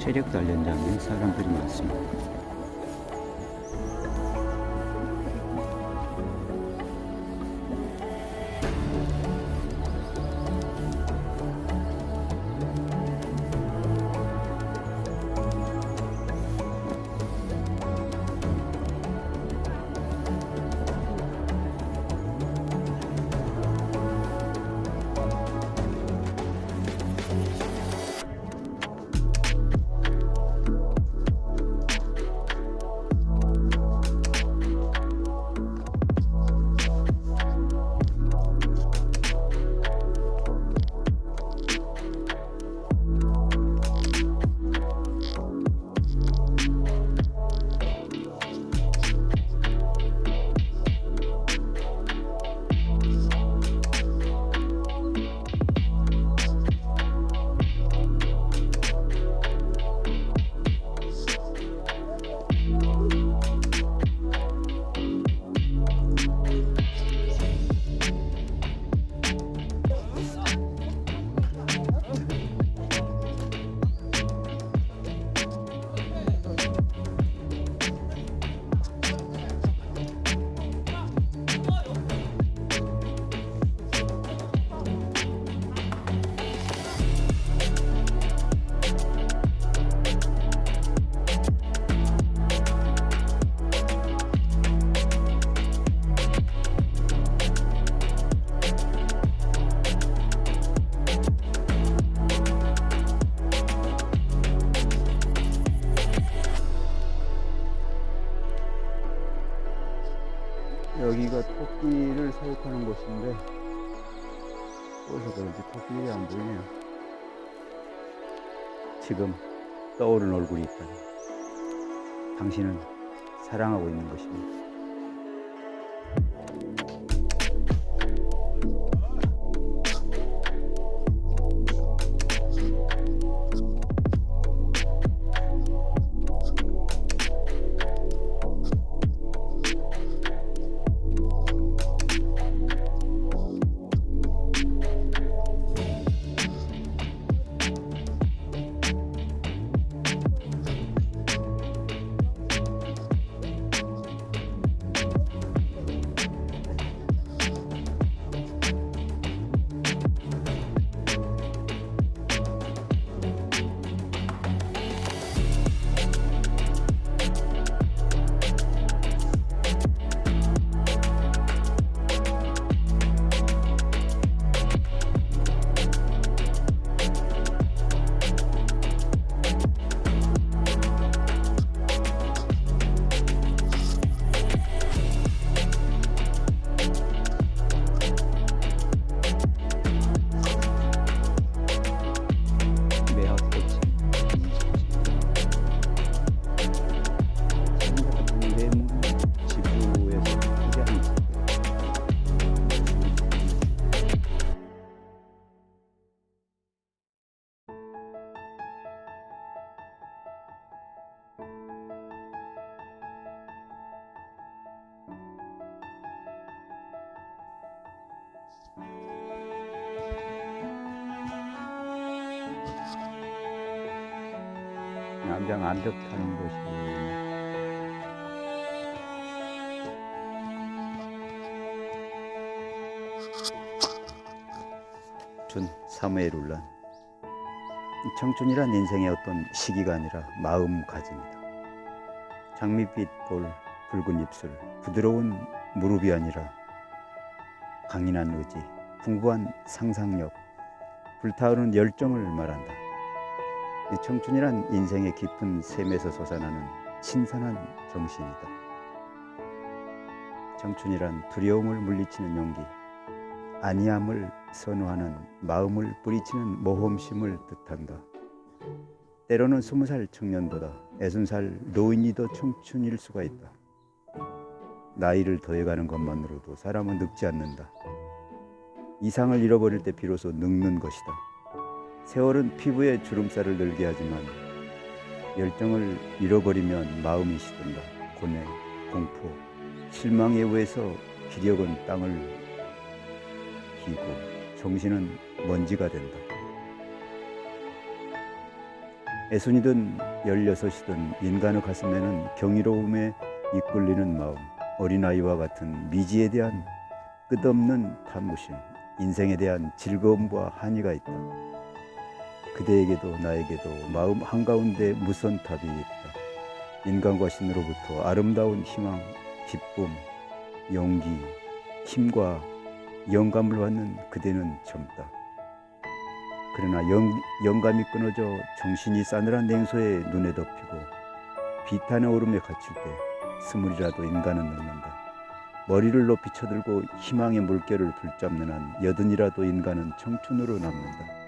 체력 단련장에 사람들이 많습니다. 토끼를 사육하는 곳인데 어디서 그런지 토끼들이 안 보이네요. 지금 떠오른 얼굴이 있다. 당신은 사랑하고 있는 것입니다. 남장 타는 곳이. 준 사무엘 울란 청춘이란 인생의 어떤 시기가 아니라 마음가짐이다. 장밋빛 볼 붉은 입술 부드러운 무릎이 아니라 강인한 의지 풍부한 상상력 불타오르는 열정을 말한다. 이 청춘이란 인생의 깊은 샘에서 솟아나는 신선한 정신이다. 청춘이란 두려움을 물리치는 용기, 아니함을 선호하는 마음을 뿌리치는 모험심을 뜻한다. 때로는 스무 살 청년보다 애순 살 노인이 더 청춘일 수가 있다. 나이를 더해가는 것만으로도 사람은 늙지 않는다. 이상을 잃어버릴 때 비로소 늙는 것이다. 세월은 피부에 주름살을 늘게 하지만 열정을 잃어버리면 마음이 시든다. 고뇌, 공포, 실망에 의해서 기력은 땅을 기고 정신은 먼지가 된다. 애순이든 열여섯이든 인간의 가슴에는 경이로움에 이끌리는 마음, 어린아이와 같은 미지에 대한 끝없는 탐구심, 인생에 대한 즐거움과 한의가 있다. 그대에게도 나에게도 마음 한가운데 무선탑이 있다. 인간과 신으로부터 아름다운 희망, 기쁨, 용기, 힘과 영감을 받는 그대는 젊다. 그러나 영, 영감이 끊어져 정신이 싸늘한 냉소에 눈에 덮이고 비탄의 오름에 갇힐 때 스물이라도 인간은 늙는다. 머리를 높이 쳐들고 희망의 물결을 붙잡는 한 여든이라도 인간은 청춘으로 남는다.